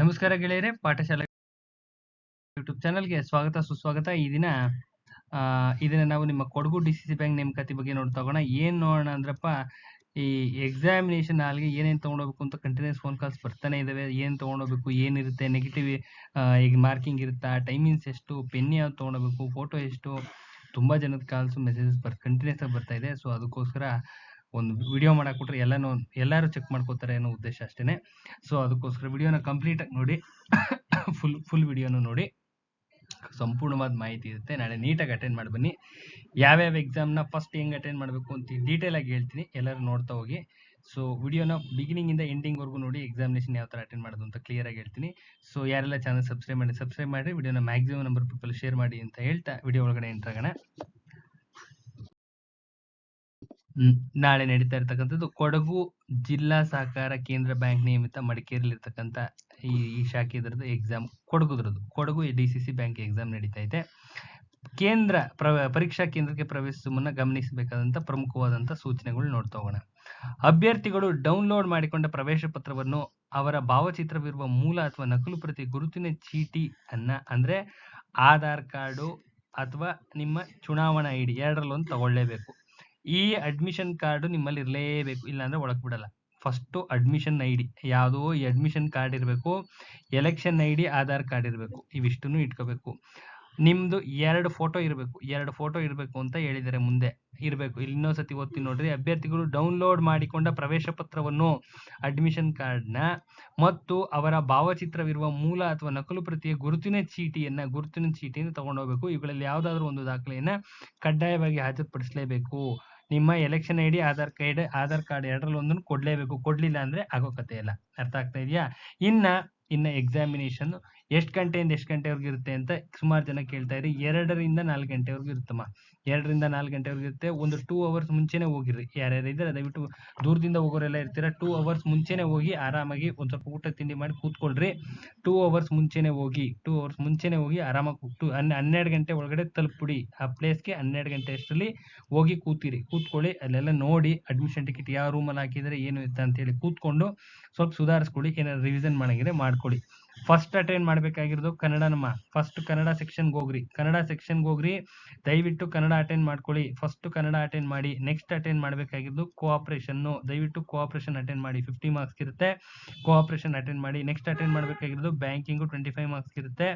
ನಮಸ್ಕಾರ ಗೆಳೆಯರೇ, ಪಾಠಶಾಲೆ ಯೂಟ್ಯೂಬ್ ಚಾನಲ್ಗೆ ಸ್ವಾಗತ, ಸುಸ್ವಾಗತ. ಈ ದಿನ ಇದನ್ನ ನಾವು ನಿಮ್ಮ Kodagu D C C bank ನೇಮಕಾತಿ ಬಗ್ಗೆ ನೋಡ್ತಾ ಹೋಗೋಣ. ಏನು ನೋಡೋಣ ಅಂದ್ರಪ್ಪ, ಈ ಎಕ್ಸಾಮಿನೇಷನ್ ಹಾಲ್ಗೆ ಏನೇನು ತೊಗೊಂಡೋಗ್ಬೇಕು ಅಂತ ಕಂಟಿನ್ಯೂಸ್ ಫೋನ್ ಕಾಲ್ಸ್ ಬರ್ತಾನೆ ಇದಾವೆ. ಏನ್ ತೊಗೊಂಡೋಗ್ಬೇಕು, ಏನಿರುತ್ತೆ ನೆಗೆಟಿವ್ ಈಗ ಮಾರ್ಕಿಂಗ್ ಇರುತ್ತಾ ಟೈಮಿಂಗ್ಸ್ ಎಷ್ಟು ಪೆನ್ ಯಾವ್ದು ತೊಗೊಂಡೋಗ್ಬೇಕು ಫೋಟೋ ಎಷ್ಟು, ತುಂಬಾ ಜನದ ಕಾಲ್ಸ್ ಮೆಸೇಜಸ್ ಬರ್ ಕಂಟಿನ್ಯೂಸ್ ಆಗಿ ಬರ್ತಾ ಇದೆ. ಸೊ ಅದಕ್ಕೋಸ್ಕರ ಒಂದು ವಿಡಿಯೋ ಮಾಡಕ್ ಕೊಟ್ರೆ ಎಲ್ಲಾನು, ಎಲ್ಲರೂ ಚೆಕ್ ಮಾಡ್ಕೋತಾರೆ ಅನ್ನೋ ಉದ್ದೇಶ ಅಷ್ಟೇನೆ. ಸೊ ಅದಕ್ಕೋಸ್ಕರ ವಿಡಿಯೋನ ಕಂಪ್ಲೀಟ್ ಆಗಿ ನೋಡಿ. ಫುಲ್ ಫುಲ್ ವಿಡಿಯೋನು ನೋಡಿ. ಸಂಪೂರ್ಣವಾದ ಮಾಹಿತಿ ಇರುತ್ತೆ. ನಾಳೆ ನೀಟಾಗಿ ಅಟೆಂಡ್ ಮಾಡಿ ಬನ್ನಿ. ಯಾವ್ಯಾವ ಎಕ್ಸಾಮ್ನ ಫಸ್ಟ್ ಹೆಂಗ್ ಅಟೆಂಡ್ ಮಾಡಬೇಕು ಅಂತ ಡೀಟೇಲ್ ಆಗಿ ಹೇಳ್ತೀನಿ. ಎಲ್ಲರೂ ನೋಡ್ತಾ ಹೋಗಿ. ಸೊ ವಿಡಿಯೋನ ಬಿಗಿನಿಂಗ್ ಇಂದ ಎಂಡಿಂಗ್ ವರೆಗೂ ನೋಡಿ ಎಕ್ಸಾಮಿನೇಷನ್ ಯಾವ ಥರ ಅಟೆಂಡ್ ಮಾಡೋದು ಅಂತ ಕ್ಲಿಯರ್ ಆಗಿ ಹೇಳ್ತೀನಿ. ಸೊ ಯಾರೆಲ್ಲ ಚಾನಲ್ ಸಬ್ಸ್ಕ್ರೈಬ್ ಮಾಡಿ ಸಬ್ಸ್ಕ್ರೈಬ್ ಮಾಡಿ ವಿಡಿಯೋನ ಮ್ಯಾಕ್ಸಿಮಮ್ ನಂಬರ್ ಪೀಪಲ್ ಶೇರ್ ಮಾಡಿ ಅಂತ ಹೇಳ್ತಾ ವಿಡಿಯೋ ಒಳಗಡೆ ಎಂಟರ್ ನಾಳೆ ನಡೀತಾ ಇರ್ತಕ್ಕಂಥದ್ದು ಕೊಡಗು ಜಿಲ್ಲಾ ಸಹಕಾರ ಕೇಂದ್ರ ಬ್ಯಾಂಕ್ ನಿಯಮಿತ ಮಡಿಕೇರಿಲಿ ಇರ್ತಕ್ಕಂಥ ಈ ಈ ಶಾಖೆ ಇದ್ರದ್ದು exam ಕೊಡಗುದ್ರದ್ದು. Kodagu D C C bank exam ನಡೀತಾ ಇದೆ ಕೇಂದ್ರ ಪ್ರ ಪರೀಕ್ಷಾ ಕೇಂದ್ರಕ್ಕೆ ಪ್ರವೇಶಿಸುವ ಮುನ್ನ ಗಮನಿಸಬೇಕಾದಂತ ಪ್ರಮುಖವಾದಂತ ಸೂಚನೆಗಳು ನೋಡ್ತಾ ಹೋಗೋಣ. ಅಭ್ಯರ್ಥಿಗಳು ಡೌನ್ಲೋಡ್ ಮಾಡಿಕೊಂಡ ಪ್ರವೇಶ ಪತ್ರವನ್ನು ಅವರ ಭಾವಚಿತ್ರವಿರುವ ಮೂಲ ಅಥವಾ ನಕಲು ಪ್ರತಿ ಗುರುತಿನ ಚೀಟಿ ಅನ್ನ, ಅಂದ್ರೆ ಆಧಾರ್ ಕಾರ್ಡು ಅಥವಾ ನಿಮ್ಮ ಚುನಾವಣಾ ಐಡಿ ಡಿ ಒಂದು ತಗೊಳ್ಳೇಬೇಕು. ಈ ಅಡ್ಮಿಷನ್ ಕಾರ್ಡ್ ನಿಮ್ಮಲ್ಲಿ ಇರಲೇಬೇಕು, ಇಲ್ಲಾಂದ್ರೆ ಒಳಗೆ ಬಿಡಲ್ಲ. ಫಸ್ಟ್ ಅಡ್ಮಿಷನ್ ಐ ಡಿ ಯಾವುದೋ ಈ ಅಡ್ಮಿಷನ್ ಕಾರ್ಡ್ ಇರಬೇಕು election I D Aadhaar card ಇರಬೇಕು, ಇವಿಷ್ಟನ್ನು ಇಟ್ಕೋಬೇಕು. ನಿಮ್ದು ಎರಡು ಫೋಟೋ ಇರಬೇಕು, ಎರಡು ಫೋಟೋ ಇರಬೇಕು ಅಂತ ಹೇಳಿದ್ದಾರೆ ಮುಂದೆ ಇರಬೇಕು. ಇಲ್ಲಿ ಇನ್ನೊಂದ್ಸತಿ ಓದ್ತೀನಿ ನೋಡ್ರಿ, ಅಭ್ಯರ್ಥಿಗಳು ಡೌನ್ಲೋಡ್ ಮಾಡಿಕೊಂಡ ಪ್ರವೇಶ ಪತ್ರವನ್ನು ಅಡ್ಮಿಷನ್ ಕಾರ್ಡ್ನ ಮತ್ತು ಅವರ ಭಾವಚಿತ್ರವಿರುವ ಮೂಲ ಅಥವಾ ನಕಲು ಪ್ರತಿಯ ಗುರುತಿನ ಚೀಟಿಯನ್ನ, ಗುರುತಿನ ಚೀಟಿಯನ್ನು ತಗೊಂಡೋಗ್ಬೇಕು. ಇವುಗಳಲ್ಲಿ ಯಾವುದಾದ್ರೂ ಒಂದು ದಾಖಲೆಯನ್ನು ಕಡ್ಡಾಯವಾಗಿ ಹಾಜರುಪಡಿಸಲೇಬೇಕು. ನಿಮ್ಮ election I D Aadhaar card Aadhaar card ಎರಡರಲ್ಲಿ ಒಂದನ್ನು ಕೊಡಲೇಬೇಕು. ಕೊಡಲಿಲ್ಲ ಅಂದ್ರೆ ಆಗೋ ಕತೆ ಇಲ್ಲ. ಅರ್ಥ ಆಗ್ತಾ ಇದೆಯಾ? ಇನ್ನ ಇನ್ನ ಎಕ್ಸಾಮಿನೇಷನ್ ಎಷ್ಟು ಗಂಟೆಯಿಂದ ಎಷ್ಟು ಗಂಟೆವರೆಗೂ ಇರುತ್ತೆ ಅಂತ ಸುಮಾರು ಜನ ಕೇಳ್ತಾ ಇರಿ ಎರಡರಿಂದ ನಾಲ್ಕು ಗಂಟೆವರೆಗೂ ಇರುತ್ತಮ್ಮ. ಎರಡರಿಂದ ನಾಲ್ಕು ಗಂಟೆವರೆಗೂ ಇರುತ್ತೆ. ಒಂದು ಟೂ ಅವರ್ಸ್ ಮುಂಚೆನೆ ಹೋಗಿರಿ ಯಾರ್ಯಾರು ಇದ್ದಾರೆ, ದಯವಿಟ್ಟು ದೂರದಿಂದ ಹೋಗೋರೆಲ್ಲ ಇರ್ತೀರಾ? ಟೂ ಅವರ್ಸ್ ಮುಂಚೆನೆ ಹೋಗಿ ಆರಾಮಾಗಿ ಒಂದು ಸ್ವಲ್ಪ ಊಟ ತಿಂಡಿ ಮಾಡಿ ಕೂತ್ಕೊಳ್ರಿ. ಟೂ ಅವರ್ಸ್ ಮುಂಚೆನೆ ಹೋಗಿ ಟೂ ಅವರ್ಸ್ ಮುಂಚೆನೆ ಹೋಗಿ ಆರಾಮಾಗಿ ಕೂತು ಹನ್ನೆರಡು ಗಂಟೆ ಒಳಗಡೆ ತಲುಪಿಡಿ ಆ ಪ್ಲೇಸ್ಗೆ ಹನ್ನೆರಡು ಗಂಟೆ ಅಷ್ಟರಲ್ಲಿ ಹೋಗಿ ಕೂತಿರಿ. ಕೂತ್ಕೊಳ್ಳಿ, ಅಲ್ಲೆಲ್ಲ ನೋಡಿ ಅಡ್ಮಿಷನ್ ಟಿಕೆಟ್ ಯಾವ ರೂಮಲ್ಲಿ ಹಾಕಿದ್ರೆ ಏನು ಇತ್ತ ಅಂತ ಹೇಳಿ ಕೂತ್ಕೊಂಡು ಸ್ವಲ್ಪ ಸುಧಾರಿಸ್ಕೊಳ್ಳಿ, ಏನಾದ್ರು ರಿವಿಷನ್ ಮಾಡಂಗಿದ್ರೆ ಮಾಡ್ಕೊಳ್ಳಿ. ಫಸ್ಟ್ ಅಟೆಂಡ್ ಕನ್ನಡ ಕನ್ನಡನಮ್ಮ. ಫಸ್ಟ್ ಕನ್ನಡ ಸೆಕ್ಷನ್ಗೆ ಹೋಗ್ರಿ. ಕನ್ನಡ ಸೆಕ್ಷನ್ಗೆ ಹೋಗ್ರಿ. ದಯವಿಟ್ಟು ಕನ್ನಡ ಅಟೆಂಡ್ ಮಾಡ್ಕೊಳ್ಳಿ. ಫಸ್ಟ್ ಕನ್ನಡ ಅಟೆಂಡ್ ಮಾಡಿ ನೆಕ್ಸ್ಟ್ ಅಟೆಂಡ್ ಮಾಡಬೇಕಾಗಿದ್ದು ಕೋಆಪರೇಷನ್ ದಯವಿಟ್ಟು ಕೋಆಪರೇಷನ್ ಅಟೆಂಡ್ ಮಾಡಿ. ಫಿಫ್ಟಿ ಮಾರ್ಕ್ಸ್ ಇರುತ್ತೆ. ಕೋಆಪರೇಷನ್ ಅಟೆಂಡ್ ಮಾಡಿ ನೆಕ್ಸ್ಟ್ ಅಟೆಂಡ್ ಮಾಡಬೇಕಾಗಿರೋದು ಬ್ಯಾಂಕಿಂಗು ಟ್ವೆಂಟಿ ಫೈವ್ ಮಾರ್ಕ್ಸ್ ಇರುತ್ತೆ.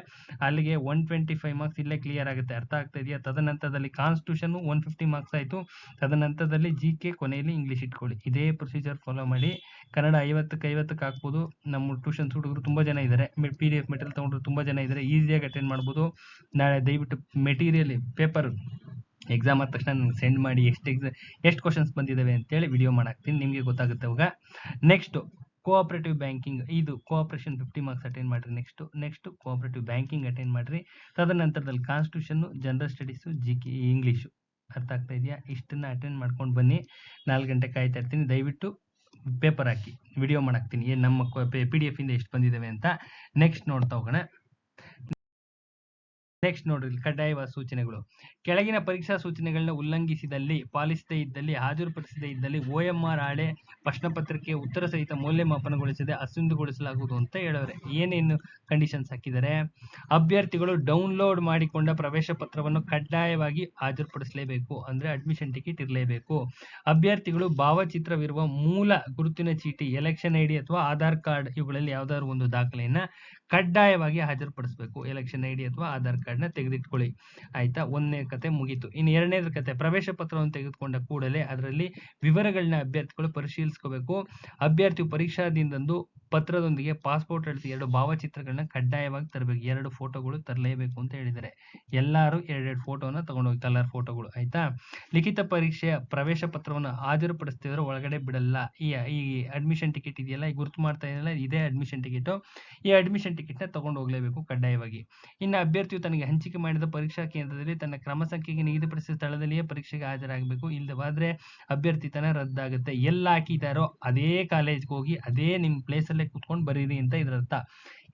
ಅಲ್ಲಿಗೆ ಒನ್ ಟ್ವೆಂಟಿ ಫೈವ್ ಮಾರ್ಕ್ಸ್ ಇಲ್ಲೇ ಕ್ಲಿಯರ್ ಆಗುತ್ತೆ. ಅರ್ಥ ಆಗ್ತಾ ಇದೆಯಾ? ತದನಂತರದಲ್ಲಿ ಕಾನ್ಸ್ಟಿಟ್ಯೂಷನ್ ಒನ್ ಫಿಫ್ಟಿ ಮಾರ್ಕ್ಸ್ ಆಯಿತು. ತದನಂತರದಲ್ಲಿ ಜಿ ಕೆ ಕೊನೆಯಲ್ಲಿ ಇಂಗ್ಲಿಷ್ ಇಟ್ಕೊಳ್ಳಿ. ಇದೇ ಪ್ರೊಸೀಜರ್ ಫಾಲೋ ಮಾಡಿ. ಕನ್ನಡ ಐವತ್ತಕ್ಕೆ ಐವತ್ತಕ್ಕೆ ಹಾಕ್ಬೋದು. ನಮ್ಮ ಟ್ಯೂಷನ್ಸ್ ಹುಡುಗರು ತುಂಬಾ ಜನ ಇದ್ದಾರೆ. ಪಿ ಡಿ ಎಫ್ ಮೆಟೀರಿಯಲ್ ತಗೊಂಡ್ರು ತುಂಬ ಜನ ಇದ್ದಾರೆ. ಈಸಿಯಾಗಿ ಅಟೆಂಡ್ ಮಾಡ್ಬೋದು. ನಾಳೆ ದಯವಿಟ್ಟು ಮೆಟೀರಿಯಲ್ ಪೇಪರ್ ಎಕ್ಸಾಮ್ ಆದ ತಕ್ಷಣ ನನಗೆ ಸೆಂಡ್ ಮಾಡಿ ಎಷ್ಟು ಎಕ್ಸಾಮ್ ಎಷ್ಟು ಕ್ವಶನ್ಸ್ ಬಂದಿದ್ದಾವೆ ಅಂತೇಳಿ ವಿಡಿಯೋ ಮಾಡಾಕ್ತೀನಿ. ನಿಮಗೆ ಗೊತ್ತಾಗುತ್ತೆ ಅವಾಗ ನೆಕ್ಸ್ಟ್ ಕೋಆಪರೇಟಿವ್ ಬ್ಯಾಂಕಿಂಗ್ ಇದು ಕೋಆಪರೇಷನ್ ಫಿಫ್ಟಿ ಮಾರ್ಕ್ಸ್ ಅಟೆಂಡ್ ಮಾಡಿರಿ next next cooperative banking attend ಮಾಡಿರಿ. ತದನಂತರದಲ್ಲಿ constitution general studies G K English ಅರ್ಥ ಆಗ್ತಾ ಇದೆಯಾ? ಇಷ್ಟನ್ನು ಅಟೆಂಡ್ ಮಾಡ್ಕೊಂಡು ಬನ್ನಿ. ನಾಲ್ಕು ಗಂಟೆ ಕಾಯ್ತಾ ಇರ್ತೀನಿ. ದಯವಿಟ್ಟು ಪೇಪರ್ ಹಾಕಿ. ವಿಡಿಯೋ ಮಾಡಾಕ್ತೀನಿ. ಏನು ನಮ್ಮ ಪಿ ಡಿ ಎಫಿಂದ ಎಷ್ಟು ಬಂದಿದ್ದಾವೆ ಅಂತ. ನೆಕ್ಸ್ಟ್ ನೋಡ್ತಾ ಹೋಗೋಣ. ನೆಕ್ಸ್ಟ್ ನೋಡ್ರಿ ಕಡ್ಡಾಯವಾದ ಸೂಚನೆಗಳು. ಕೆಳಗಿನ ಪರೀಕ್ಷಾ ಸೂಚನೆಗಳನ್ನ ಉಲ್ಲಂಘಿಸಿದಲ್ಲಿ, ಪಾಲಿಸದೇ ಇದ್ದಲ್ಲಿ, ಹಾಜರುಪಡಿಸದೇ ಇದ್ದಲ್ಲಿ ಓಎಂಆರ್ ಹಾಳೆ ಪ್ರಶ್ನೆ ಪತ್ರಿಕೆ ಉತ್ತರ ಸಹಿತ ಮೌಲ್ಯಮಾಪನಗೊಳಿಸದೆ ಅಸಿಂಧುಗೊಳಿಸಲಾಗುವುದು ಅಂತ ಹೇಳವ್ರೆ. ಏನೇನು ಕಂಡೀಷನ್ಸ್ ಹಾಕಿದ್ದಾರೆ ಅಭ್ಯರ್ಥಿಗಳು ಡೌನ್ಲೋಡ್ ಮಾಡಿಕೊಂಡ ಪ್ರವೇಶ ಪತ್ರವನ್ನು ಕಡ್ಡಾಯವಾಗಿ ಹಾಜರುಪಡಿಸಲೇಬೇಕು, ಅಂದ್ರೆ ಅಡ್ಮಿಷನ್ ಟಿಕೆಟ್ ಇರಲೇಬೇಕು. ಅಭ್ಯರ್ಥಿಗಳು ಭಾವಚಿತ್ರವಿರುವ ಮೂಲ ಗುರುತಿನ ಚೀಟಿ ಎಲೆಕ್ಷನ್ ಐಡಿ ಅಥವಾ ಆಧಾರ್ ಕಾರ್ಡ್ ಇವುಗಳಲ್ಲಿ ಯಾವ್ದಾದ್ರು ಒಂದು ದಾಖಲೆಯನ್ನ ಕಡ್ಡಾಯವಾಗಿ ಹಾಜರುಪಡಿಸಬೇಕು. ಎಲೆಕ್ಷನ್ ಐಡಿ ಅಥವಾ ಆಧಾರ್ ಕಾರ್ಡ್ ನ ತೆಗೆದಿಟ್ಕೊಳ್ಳಿ. ಆಯ್ತಾ? ಒಂದನೇ ಕತೆ ಮುಗೀತು. ಇನ್ನು ಎರಡನೇದ್ರ ಕತೆ, ಪ್ರವೇಶ ಪತ್ರವನ್ನು ತೆಗೆದುಕೊಂಡ ಕೂಡಲೇ ಅದರಲ್ಲಿ ವಿವರಗಳನ್ನ ಅಭ್ಯರ್ಥಿಗಳು ಪರಿಶೀಲಿಸ್ಕೋಬೇಕು. ಅಭ್ಯರ್ಥಿ ಪರೀಕ್ಷಾದಿಂದಂದು ಪತ್ರದೊಂದಿಗೆ ಪಾಸ್ಪೋರ್ಟ್ ಅಳತೆ ಎರಡು ಭಾವಚಿತ್ರಗಳನ್ನ ಕಡ್ಡಾಯವಾಗಿ ತರಬೇಕು, ಎರಡು ಫೋಟೋಗಳು ತರಲೇಬೇಕು ಅಂತ ಹೇಳಿದ್ದಾರೆ. ಎಲ್ಲರೂ ಎರಡೆರಡು ಫೋಟೋನ ತಗೊಂಡೋಗಿ, ಕಲರ್ ಫೋಟೋಗಳು, ಆಯ್ತಾ? ಲಿಖಿತ ಪರೀಕ್ಷೆಯ ಪ್ರವೇಶ ಪತ್ರವನ್ನು ಹಾಜರುಪಡಿಸ್ತಿದ್ರೆ ಒಳಗಡೆ ಬಿಡಲ್ಲ. ಈ ಈ ಅಡ್ಮಿಷನ್ ಟಿಕೆಟ್ ಇದೆಯಲ್ಲ, ಈ ಗುರುತು ಮಾಡ್ತಾ ಇದೆಯಲ್ಲ, ಇದೇ ಅಡ್ಮಿಷನ್ ಟಿಕೆಟು ಈ ಅಡ್ಮಿಷನ್ ಟಿಕೆಟ್ನ ತಗೊಂಡು ಹೋಗ್ಲೇಬೇಕು ಕಡ್ಡಾಯವಾಗಿ. ಇನ್ನು ಅಭ್ಯರ್ಥಿಯು ತನಗೆ ಹಂಚಿಕೆ ಮಾಡಿದ ಪರೀಕ್ಷಾ ಕೇಂದ್ರದಲ್ಲಿ ತನ್ನ ಕ್ರಮ ಸಂಖ್ಯೆಗೆ ನಿಗದಿಪಡಿಸಿದ ಸ್ಥಳದಲ್ಲಿಯೇ ಪರೀಕ್ಷೆಗೆ ಹಾಜರಾಗಬೇಕು. ಇಲ್ಲವಾದ್ರೆ ಅಭ್ಯರ್ಥಿತನ ರದ್ದಾಗುತ್ತೆ. ಎಲ್ಲ ಹಾಕಿದಾರೋ ಅದೇ ಕಾಲೇಜ್ಗೆ ಹೋಗಿ, ಅದೇ ನಿಮ್ಮ ಪ್ಲೇಸಲ್ಲೇ ಕೂತ್ಕೊಂಡು ಬರೀರಿ ಅಂತ ಇದ್ರ ಅರ್ಥ.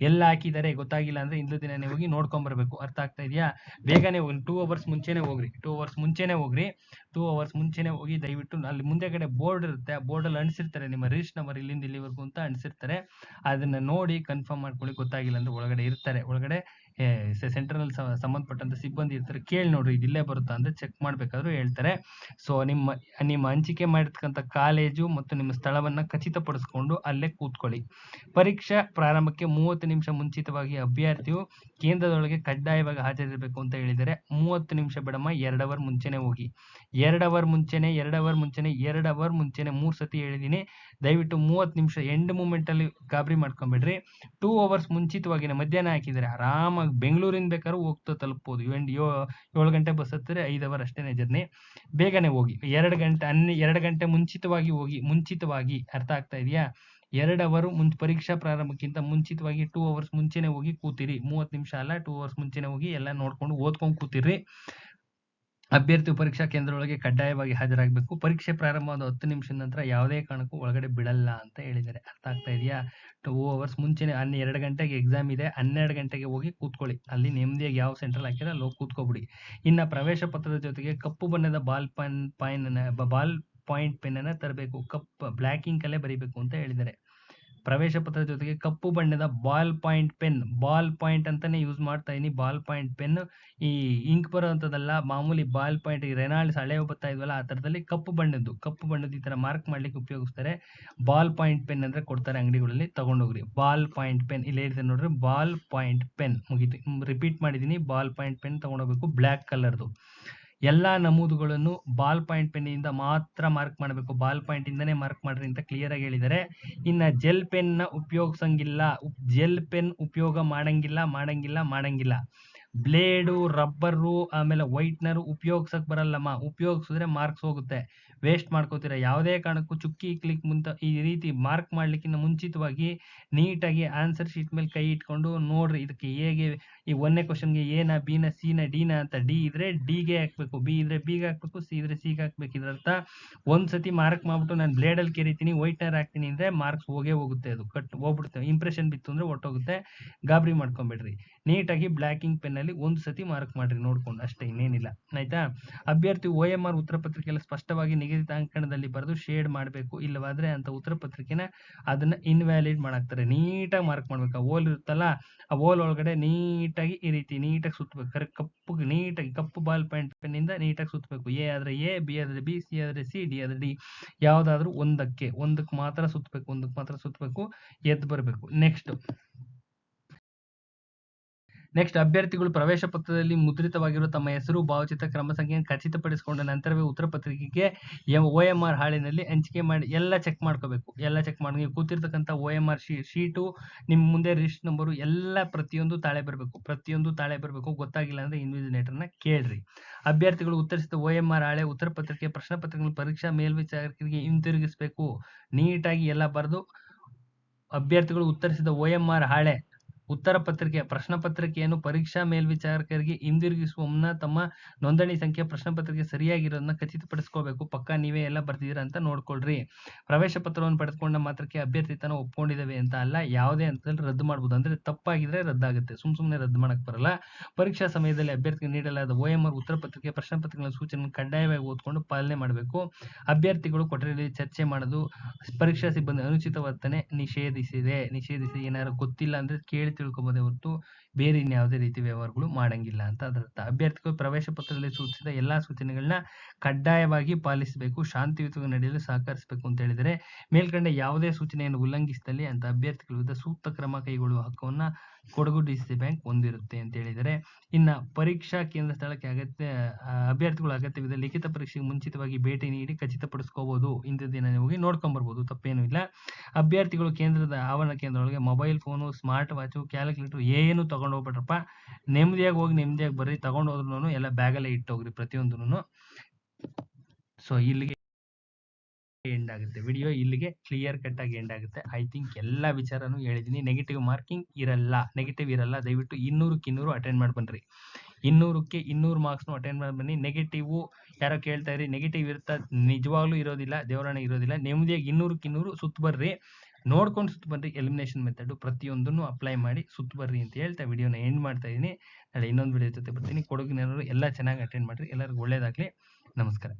ಎಲ್ಲ ಹಾಕಿದ್ದಾರೆ ಗೊತ್ತಾಗಿಲ್ಲ ಅಂದ್ರೆ ಇಂದು ದಿನನೇ ಹೋಗಿ ನೋಡ್ಕೊಂಡ್ ಬರ್ಬೇಕು. ಅರ್ಥ ಆಗ್ತಾ ಇದೆಯಾ? ಬೇಗನೆ ಹೋಗಿ ಟೂ ಅವರ್ಸ್ ಮುಂಚೆನೆ ಹೋಗ್ರಿ. ಟೂ ಅವರ್ಸ್ ಮುಂಚೆನೆ ಹೋಗ್ರಿ. ಟೂ ಅವರ್ಸ್ ಮುಂಚೆನೆ ಹೋಗಿ ದಯವಿಟ್ಟು ಅಲ್ಲಿ ಮುಂದೆ ಕಡೆ ಬೋರ್ಡ್ ಇರುತ್ತೆ. ಆ ಬೋರ್ಡ್ ಅಲ್ಲಿ ಅಣಿಸಿರ್ತಾರೆ ನಿಮ್ಮ ರಿಜಿಸ್ಟ್ ನಂಬರ್ ಇಲ್ಲಿಂದ ಇಲ್ಲಿವರೆಗೂ ಅಂತ ಅಣಿಸಿರ್ತಾರೆ ಅದನ್ನ ನೋಡಿ ಕನ್ಫರ್ಮ್ ಮಾಡ್ಕೊಳ್ಳಿ. ಗೊತ್ತಾಗಿಲ್ಲ ಅಂದ್ರೆ ಒಳಗಡೆ ಇರ್ತಾರೆ. ಒಳಗಡೆ ಸೆಂಟ್ರಲ್ ಸಂಬಂಧಪಟ್ಟಂತ ಸಿಬ್ಬಂದಿ ಇರ್ತಾರೆ, ಕೇಳಿ ನೋಡ್ರಿ ಇದು ಇಲ್ಲೇ ಬರುತ್ತಾ ಅಂತ ಚೆಕ್ ಮಾಡ್ಬೇಕಾದ್ರೂ ಹೇಳ್ತಾರೆ. ಸೊ ನಿಮ್ಮ ನಿಮ್ಮ ಹಂಚಿಕೆ ಮಾಡಿರ್ತಕ್ಕಂಥ ಕಾಲೇಜು ಮತ್ತು ನಿಮ್ಮ ಸ್ಥಳವನ್ನ ಖಚಿತಪಡಿಸ್ಕೊಂಡು ಅಲ್ಲೇ ಕೂತ್ಕೊಳ್ಳಿ. ಪರೀಕ್ಷಾ ಪ್ರಾರಂಭಕ್ಕೆ ಮೂವತ್ತು ನಿಮಿಷ ಮುಂಚಿತವಾಗಿ ಅಭ್ಯರ್ಥಿಯು ಕೇಂದ್ರದೊಳಗೆ ಕಡ್ಡಾಯವಾಗಿ ಹಾಜರಿರಬೇಕು ಅಂತ ಹೇಳಿದರೆ, ಮೂವತ್ತು ನಿಮಿಷ ಬೇಡಮ್ಮ, ಎರಡು ಅವರ್ ಮುಂಚೆನೆ ಹೋಗಿ. ಎರಡು ಅವರ್ ಮುಂಚೆನೆ, ಎರಡು ಅವರ್ ಮುಂಚೆನೆ, ಎರಡು ಅವರ್ ಮುಂಚೆನೆ, ಮೂರ್ ಸತಿ ಹೇಳಿದೀನಿ ದಯವಿಟ್ಟು ಮೂವತ್ತು ನಿಮಿಷ, ಎಂಡ್ ಮೂಮೆಂಟ್ ಅಲ್ಲಿ ಗಾಬರಿ ಮಾಡ್ಕೊಂಬೇಡ್ರಿ. ಟೂ ಅವರ್ಸ್ ಮುಂಚಿತವಾಗಿನೇ ಮಧ್ಯಾಹ್ನ ಹಾಕಿದರೆ ಆರಾಮಾಗಿ ಬೆಂಗಳೂರಿಂದ ಬೇಕಾದ್ರೂ ಹೋಗ್ತಾ ತಲುಪಬಹುದು ಇವನ್ ಏಳು ಗಂಟೆ ಬಸ್ ಹತ್ತಿದ್ರೆ ಐದು ಅವರ್ ಅಷ್ಟೇನೆ ಜರ್ನಿ ಬೇಗನೆ ಹೋಗಿ, ಎರಡು ಗಂಟೆ ಅನ್ನ ಎರಡು ಗಂಟೆ ಮುಂಚಿತವಾಗಿ ಹೋಗಿ, ಮುಂಚಿತವಾಗಿ, ಅರ್ಥ ಆಗ್ತಾ ಇದೆಯಾ? ಎರಡು ಅವರು ಮುಂಚ ಪರೀಕ್ಷಾ ಪ್ರಾರಂಭಕ್ಕಿಂತ ಮುಂಚಿತವಾಗಿ ಟೂ ಅವರ್ಸ್ ಮುಂಚೆನೆ ಹೋಗಿ ಕೂತಿರಿ. ಮೂವತ್ತು ನಿಮಿಷ ಅಲ್ಲ ಟೂ ಅವರ್ಸ್ ಮುಂಚೆನೆ ಹೋಗಿ ಎಲ್ಲ ನೋಡ್ಕೊಂಡು ಓದ್ಕೊಂಡು ಕೂತಿರಿ. ಅಭ್ಯರ್ಥಿ ಪರೀಕ್ಷಾ ಕೇಂದ್ರ ಒಳಗೆ ಕಡ್ಡಾಯವಾಗಿ ಹಾಜರಾಗಬೇಕು. ಪರೀಕ್ಷೆ ಪ್ರಾರಂಭವಾದ ಹತ್ತು ನಿಮಿಷದ ನಂತರ ಯಾವುದೇ ಕಾರಣಕ್ಕೂ ಒಳಗಡೆ ಬಿಡಲ್ಲ ಅಂತ ಹೇಳಿದ್ದಾರೆ. ಅರ್ಥ ಆಗ್ತಾ ಇದೆಯಾ? ಟೂ ಅವರ್ಸ್ ಮುಂಚೆನೆ ಹನ್ನೆ ಎರಡು ಗಂಟೆಗೆ ಎಕ್ಸಾಮ್ ಇದೆ. ಹನ್ನೆರಡು ಗಂಟೆಗೆ ಹೋಗಿ ಕೂತ್ಕೊಳ್ಳಿ. ಅಲ್ಲಿ ನೆಮ್ಮದಿಯಾಗಿ ಯಾವ ಸೆಂಟ್ರಲ್ ಹಾಕಿದ್ರೆ ಅಲ್ಲಿ ಹೋಗಿ ಕೂತ್ಕೊಬಿಡಿ. ಇನ್ನು ಪ್ರವೇಶ ಪತ್ರದ ಜೊತೆಗೆ ಕಪ್ಪು ಬಣ್ಣದ ball pen point ball point pen ಅನ್ನ ತರಬೇಕು. ಕಪ್ ಬ್ಲ್ಯಾಕ್ ಇಂಕ್ ಅಲ್ಲೇ ಬರೀಬೇಕು ಅಂತ ಹೇಳಿದ್ದಾರೆ. ಪ್ರವೇಶ ಪತ್ರದ ಜೊತೆಗೆ ಕಪ್ಪು ಬಣ್ಣದ ball point pen. Ball point ಅಂತಾನೆ ಯೂಸ್ ಮಾಡ್ತಾ ಇದೀನಿ. Ball point pen. ಈ ಇಂಕ್ ಬರುವಂತದಲ್ಲ ಮಾಮೂಲಿ ಬಾಲ್ ಪಾಯಿಂಟ್ ರೆನಾಲ್ಡ್ಸ್ ಹಳೆ ಬರ್ತಾ ಇದ್ವಲ್ಲ, ಆ ತರದಲ್ಲಿ ಕಪ್ಪು ಬಣ್ಣದ್ದು. ಕಪ್ಪು ಬಣ್ಣದ ಈ ತರ ಮಾರ್ಕ್ ಮಾಡ್ಲಿಕ್ಕೆ ಉಪಯೋಗಿಸ್ತಾರೆ. ಬಾಲ್ ಪಾಯಿಂಟ್ ಪೆನ್ ಅಂದ್ರೆ ಕೊಡ್ತಾರೆ ಅಂಗಡಿಗಳಲ್ಲಿ, ತಗೊಂಡೋಗ್ರಿ. Ball point pen. ಇಲ್ಲಿ ಹೇಳಿದೆ ನೋಡ್ರಿ, ಬಾಲ್ ಪಾಯಿಂಟ್ ಪೆನ್ ಮುಗೀತು. ರಿಪೀಟ್ ಮಾಡಿದ್ದೀನಿ ಬಾಲ್ ಪಾಯಿಂಟ್ ಪೆನ್ ತಗೊಂಡೋಗ್ಬೇಕು. ಬ್ಲ್ಯಾಕ್ ಕಲರ್ದು. ಎಲ್ಲಾ ನಮೂದುಗಳನ್ನು ಬಾಲ್ ಪಾಯಿಂಟ್ ಪೆನ್ನಿಂದ ಮಾತ್ರ ಮಾರ್ಕ್ ಮಾಡಬೇಕು. ಬಾಲ್ ಪಾಯಿಂಟ್ ಇಂದನೇ ಮಾರ್ಕ್ ಮಾಡ್ರಿ ಅಂತ ಕ್ಲಿಯರ್ ಆಗಿ ಹೇಳಿದ್ದಾರೆ ಇನ್ನ ಜೆಲ್ ಪೆನ್ನ ಉಪಯೋಗಿಸಂಗಿಲ್ಲ. ಜೆಲ್ ಪೆನ್ ಉಪಯೋಗ ಮಾಡಂಗಿಲ್ಲ ಮಾಡಂಗಿಲ್ಲ ಮಾಡಂಗಿಲ್ಲ. ಬ್ಲೇಡು, ರಬ್ಬರು, ಆಮೇಲೆ ವೈಟ್ನರ್ ಉಪಯೋಗಿಸಕ್ ಬರಲ್ಲಮ್ಮ. ಉಪಯೋಗಿಸಿದ್ರೆ ಮಾರ್ಕ್ಸ್ ಹೋಗುತ್ತೆ. ವೇಸ್ಟ್ ಮಾಡ್ಕೋತೀರ. ಯಾವುದೇ ಕಾರಣಕ್ಕೂ ಚುಕ್ಕಿ ಕ್ಲಿಕ್ ಮುಂತ ಈ ರೀತಿ ಮಾರ್ಕ್ ಮಾಡ್ಲಿಕ್ಕಿಂತ ಮುಂಚಿತವಾಗಿ ನೀಟಾಗಿ ಆನ್ಸರ್ ಶೀಟ್ ಮೇಲೆ ಕೈ ಇಟ್ಕೊಂಡು ನೋಡ್ರಿ ಇದಕ್ಕೆ ಹೇಗೆ, ಈ ಒಂದನೇ ಕ್ವಶನ್ಗೆ ಎನ, ಬಿನ, ಸಿನ, ಡಿನ ಅಂತ ಡಿ ಇದ್ರೆ ಡಿಗೆ ಹಾಕ್ಬೇಕು. ಬಿ ಇದ್ರೆ ಬಿಗೆ ಹಾಕ್ಬೇಕು, ಸಿ ಇದ್ರೆ ಸಿಗೆ ಹಾಕ್ಬೇಕು. ಇದರರ್ಥ ಒಂದ್ಸತಿ ಒಂದ್ ಸತಿ ಮಾರ್ಕ್ ಮಾಡ್ಬಿಟ್ಟು ನಾನು ಬ್ಲೇಡಲ್ಲಿ ಕೆರಿತೀನಿ, ವೈಟ್ನರ್ ಹಾಕ್ತೀನಿ ಅಂದರೆ ಮಾರ್ಕ್ಸ್ ಹೋಗೇ ಹೋಗುತ್ತೆ ಅದು. ಕಟ್ ಹೋಗ್ಬಿಡುತ್ತೆ. ಇಂಪ್ರೆಷನ್ ಬಿತ್ತು ಅಂದರೆ ಒಟ್ಟೋಗುತ್ತೆ. ಗಾಬರಿ ಮಾಡ್ಕೊಂಬೇಡ್ರಿ. ನೀಟಾಗಿ ಬ್ಲ್ಯಾಕಿಂಗ್ ಪೆನ್ ಅಲ್ಲಿ ಒಂದು ಸತಿ ಮಾರ್ಕ್ ಮಾಡ್ರಿ, ನೋಡ್ಕೊಂಡು. ಅಷ್ಟೇ, ಇನ್ನೇನಿಲ್ಲ. ಆಯಿತಾ? ಅಭ್ಯರ್ಥಿ ಓ ಎಂ ಆರ್ ಉತ್ತರ ಪತ್ರಿಕೆಯಲ್ಲಿ ಸ್ಪಷ್ಟವಾಗಿ ನಿಗದಿತ ಅಂಕಣದಲ್ಲಿ ಬರೆದು ಶೇಡ್ ಮಾಡಬೇಕು, ಇಲ್ಲವಾದ್ರೆ ಅಂತ ಉತ್ತರ ಪತ್ರಿಕೆನ ಅದನ್ನ ಇನ್ವ್ಯಾಲಿಡ್ ಮಾಡಾಕ್ತಾರೆ. ನೀಟಾಗಿ ಮಾರ್ಕ್ ಮಾಡ್ಬೇಕು. ಆ ಓಲ್ ಇರುತ್ತಲ್ಲ, ಆ ಓಲ್ ಒಳಗಡೆ ನೀಟಾಗಿ ಈ ರೀತಿ ನೀಟಾಗಿ ಸುತ್ತಬೇಕು ಕರೆ ಕಪ್ಪು, ನೀಟಾಗಿ ಕಪ್ಪು ಬಾಲ್ ಪಾಯಿಂಟ್ ಪೆನ್ನಿಂದ ನೀಟಾಗಿ ಸುತ್ತಬೇಕು ಎ ಆದ್ರೆ ಎ, ಬಿ ಆದ್ರೆ ಬಿ, ಸಿ ಆದ್ರೆ ಸಿ, ಡಿ ಆದ್ರೆ ಡಿ. ಯಾವುದಾದ್ರೂ ಒಂದಕ್ಕೆ ಒಂದಕ್ಕೆ ಮಾತ್ರ ಸುತ್ತಬೇಕು ಒಂದಕ್ಕೆ ಮಾತ್ರ ಸುತ್ತಬೇಕು ಎದ್ದು ಬರಬೇಕು. ನೆಕ್ಸ್ಟ್ ನೆಕ್ಸ್ಟ್ ಅಭ್ಯರ್ಥಿಗಳು ಪ್ರವೇಶ ಪತ್ರದಲ್ಲಿ ಮುದ್ರಿತವಾಗಿರುವ ತಮ್ಮ ಹೆಸರು, ಭಾವಚಿತ್ರ, ಕ್ರಮ ಸಂಖ್ಯೆಯನ್ನು ಖಚಿತಪಡಿಸಿಕೊಂಡ ನಂತರವೇ ಉತ್ತರ ಪತ್ರಿಕೆಗೆ ಒ ಎಂ ಆರ್ ಹಾಳಿನಲ್ಲಿ ಹಂಚಿಕೆ ಮಾಡಿ ಎಲ್ಲ ಚೆಕ್ ಮಾಡ್ಕೋಬೇಕು. ಎಲ್ಲ ಚೆಕ್ ಮಾಡಿ ನೀವು ಕೂತಿರ್ತಕ್ಕಂಥ O M R sheet, sheet, ನಿಮ್ಮ ಮುಂದೆ ರಿಜಿಸ್ಟರ್ ನಂಬರು ಎಲ್ಲ ಪ್ರತಿಯೊಂದು ತಾಳೆ ಬರಬೇಕು. ಪ್ರತಿಯೊಂದು ತಾಳೆ ಬರಬೇಕು. ಗೊತ್ತಾಗಿಲ್ಲ ಅಂದ್ರೆ ಇನ್ವಿಜಿನೇಟರ್ನ ಕೇಳ್ರಿ. ಅಭ್ಯರ್ಥಿಗಳು ಉತ್ತರಿಸಿದ ಒ ಎಂ ಆರ್ ಹಾಳೆ ಉತ್ತರ ಪತ್ರಿಕೆ, ಪ್ರಶ್ನೆ ಪತ್ರಿಕೆಗಳು ಪರೀಕ್ಷಾ ಮೇಲ್ವಿಚಾರಕರಿಗೆ ಹಿಂತಿರುಗಿಸಬೇಕು. ನೀಟಾಗಿ ಎಲ್ಲ ಬರೆದು ಅಭ್ಯರ್ಥಿಗಳು ಉತ್ತರಿಸಿದ ಒ ಎಂ ಆರ್ ಹಾಳೆ ಉತ್ತರ ಪತ್ರಿಕೆ, ಪ್ರಶ್ನೆ ಪತ್ರಿಕೆಯನ್ನು ಪರೀಕ್ಷಾ ಮೇಲ್ವಿಚಾರಕರಿಗೆ ಹಿಂದಿರುಗಿಸುವ ಮುನ್ನ ತಮ್ಮ ನೋಂದಣಿ ಸಂಖ್ಯೆ ಪ್ರಶ್ನೆ ಪತ್ರಿಕೆ ಸರಿಯಾಗಿರೋದನ್ನ ಖಚಿತಪಡಿಸ್ಕೋಬೇಕು. ಪಕ್ಕ ನೀವೇ ಎಲ್ಲ ಬರ್ತಿದ್ದೀರಾ ಅಂತ ನೋಡ್ಕೊಳ್ರಿ. ಪ್ರವೇಶ ಪತ್ರವನ್ನು ಪಡೆದುಕೊಂಡ ಮಾತ್ರಕ್ಕೆ ಅಭ್ಯರ್ಥಿತನ ಒಪ್ಕೊಂಡಿದ್ದೇವೆ ಅಂತ ಅಲ್ಲ, ಯಾವುದೇ ಹಂತದಲ್ಲಿ ರದ್ದು ಮಾಡ್ಬೋದು. ಅಂದ್ರೆ ತಪ್ಪಾಗಿದ್ರೆ ರದ್ದಾಗುತ್ತೆ. ಸುಮ್ ಸುಮ್ಮನೆ ರದ್ದು ಮಾಡಕ್ ಬರಲ್ಲ. ಪರೀಕ್ಷಾ ಸಮಯದಲ್ಲಿ ಅಭ್ಯರ್ಥಿಗೆ ನೀಡಲಾದ ಒ ಎಂ ಆರ್ ಉತ್ತರ ಪತ್ರಿಕೆ ಪ್ರಶ್ನೆ ಪತ್ರಿಕೆಗಳ ಸೂಚನೆ ಕಡ್ಡಾಯವಾಗಿ ಓದ್ಕೊಂಡು ಪಾಲನೆ ಮಾಡಬೇಕು. ಅಭ್ಯರ್ಥಿಗಳು ಕೊಠಡಿಯಲ್ಲಿ ಚರ್ಚೆ ಮಾಡೋದು, ಪರೀಕ್ಷಾ ಸಿಬ್ಬಂದಿ ಅನುಚಿತ ವರ್ತನೆ ನಿಷೇಧಿಸಿದೆ. ನಿಷೇಧಿಸಿ ಏನಾದ್ರು ಗೊತ್ತಿಲ್ಲ ಅಂದ್ರೆ ಕೇಳಿ ತಿಳ್ಕೊಬೋದೇ ಹೊರತು ಬೇರೆ ಇನ್ಯಾವುದೇ ರೀತಿ ವ್ಯವಹಾರಗಳು ಮಾಡಂಗಿಲ್ಲ ಅಂತ ಅದರ ಅರ್ಥ. ಅಭ್ಯರ್ಥಿಗಳು ಪ್ರವೇಶ ಪತ್ರದಲ್ಲಿ ಸೂಚಿಸಿದ ಎಲ್ಲಾ ಸೂಚನೆಗಳನ್ನ ಕಡ್ಡಾಯವಾಗಿ ಪಾಲಿಸಬೇಕು, ಶಾಂತಿಯುತವಾಗಿ ನಡೆಯಲು ಸಹಕರಿಸಬೇಕು ಅಂತ ಹೇಳಿದರೆ ಮೇಲ್ಕಂಡ ಯಾವುದೇ ಸೂಚನೆಯನ್ನು ಉಲ್ಲಂಘಿಸಿದಲ್ಲಿ ಅಂತ ಅಭ್ಯರ್ಥಿಗಳ ವಿರುದ್ಧ ಸೂಕ್ತ ಕ್ರಮ ಕೈಗೊಳ್ಳುವ ಹಕ್ಕವನ್ನ ಕೊಡಗು ಡಿಸಿಸಿ ಬ್ಯಾಂಕ್ ಹೊಂದಿರುತ್ತೆ ಅಂತ ಹೇಳಿದರೆ ಇನ್ನ ಪರೀಕ್ಷಾ ಕೇಂದ್ರ ಸ್ಥಳಕ್ಕೆ ಅಗತ್ಯ ಅಭ್ಯರ್ಥಿಗಳು ಅಗತ್ಯವಿದೆ ಲಿಖಿತ ಪರೀಕ್ಷೆಗೆ ಮುಂಚಿತವಾಗಿ ಭೇಟಿ ನೀಡಿ ಖಚಿತಪಡಿಸ್ಕೋಬಹುದು ಇಂದ ದಿನ ಹೋಗಿ ನೋಡ್ಕೊಂಡ್ ಬರ್ಬೋದು ತಪ್ಪೇನು ಇಲ್ಲ. ಅಭ್ಯರ್ಥಿಗಳು ಕೇಂದ್ರದ ಆವರಣ ಕೇಂದ್ರ ಒಳಗೆ mobile phone, smart watch calculator ಏನು ತಗೊಂಡು ಹೋಗ್ಬೇಡ್ರಪ್ಪ. ನೆಮ್ಮದಿಯಾಗಿ ಹೋಗಿ ನೆಮ್ಮದಿಯಾಗಿ ಬರ್ರಿ. ತಗೊಂಡು ಹೋದ್ರು ಎಲ್ಲ ಬ್ಯಾಗಲ್ಲೇ ಇಟ್ಟೋಗ್ರಿ ಪ್ರತಿಯೊಂದು ಸೊ ಇಲ್ಲಿಗೆ ಎಂಡ್ ಆಗುತ್ತೆ. ವಿಡಿಯೋ ಇಲ್ಲಿಗೆ ಕ್ಲಿಯರ್ ಕಟ್ ಆಗಿ ಎಂಡ್ ಆಗುತ್ತೆ. ಐ ಥಿಂಕ್ ಎಲ್ಲ ವಿಚಾರನೂ ಹೇಳಿದ್ದೀನಿ. ನೆಗೆಟಿವ್ ಮಾರ್ಕಿಂಗ್ ಇರಲ್ಲ. ನೆಗೆಟಿವ್ ಇರಲ್ಲ. ದಯವಿಟ್ಟು ಇನ್ನೂರಕ್ಕೆ ಇನ್ನೂರು ಅಟೆಂಡ್ ಮಾಡಿ ಬನ್ನಿರಿ ಇನ್ನೂರಕ್ಕೆ ಇನ್ನೂರು ಮಾರ್ಕ್ಸ್ನು ಅಟೆಂಡ್ ಮಾಡಿ ಬನ್ನಿ. ನೆಗೆಟಿವ್ ಯಾರೋ ಕೇಳ್ತಾ ಇರಿ ನೆಗೆಟಿವ್ ಇರ್ತಾ ನಿಜವಾಗ್ಲೂ ಇರೋದಿಲ್ಲ. ದೇವರಾಣೆ ಇರೋದಿಲ್ಲ. ನೆಮ್ಮದಿಯಾಗಿ ಇನ್ನೂರಕ್ಕೆ ಇನ್ನೂರು ಸುತ್ತ ಬರ್ರಿ. ನೋಡ್ಕೊಂಡು ಸುತ್ತ ಬರ್ರಿ ಎಲಿಮಿನೇಷನ್ ಮೆಥಡ್ ಪ್ರತಿಯೊಂದನ್ನು ಅಪ್ಲೈ ಮಾಡಿ ಸುತ್ತ ಬರ್ರಿ ಅಂತ ಹೇಳ್ತಾ ವಿಡಿಯೋನ ಎಂಡ್ ಮಾಡ್ತಾ ಇದ್ದೀನಿ. ನಾಳೆ ಇನ್ನೊಂದು ವಿಡಿಯೋ ಜೊತೆ ಬರ್ತೀನಿ. ಕೊಡಗಿನ ಎಲ್ಲ ಚೆನ್ನಾಗಿ ಅಟೆಂಡ್ ಮಾಡಿರಿ. ಎಲ್ಲರಿಗೂ ಒಳ್ಳೇದಾಗಲಿ. ನಮಸ್ಕಾರ.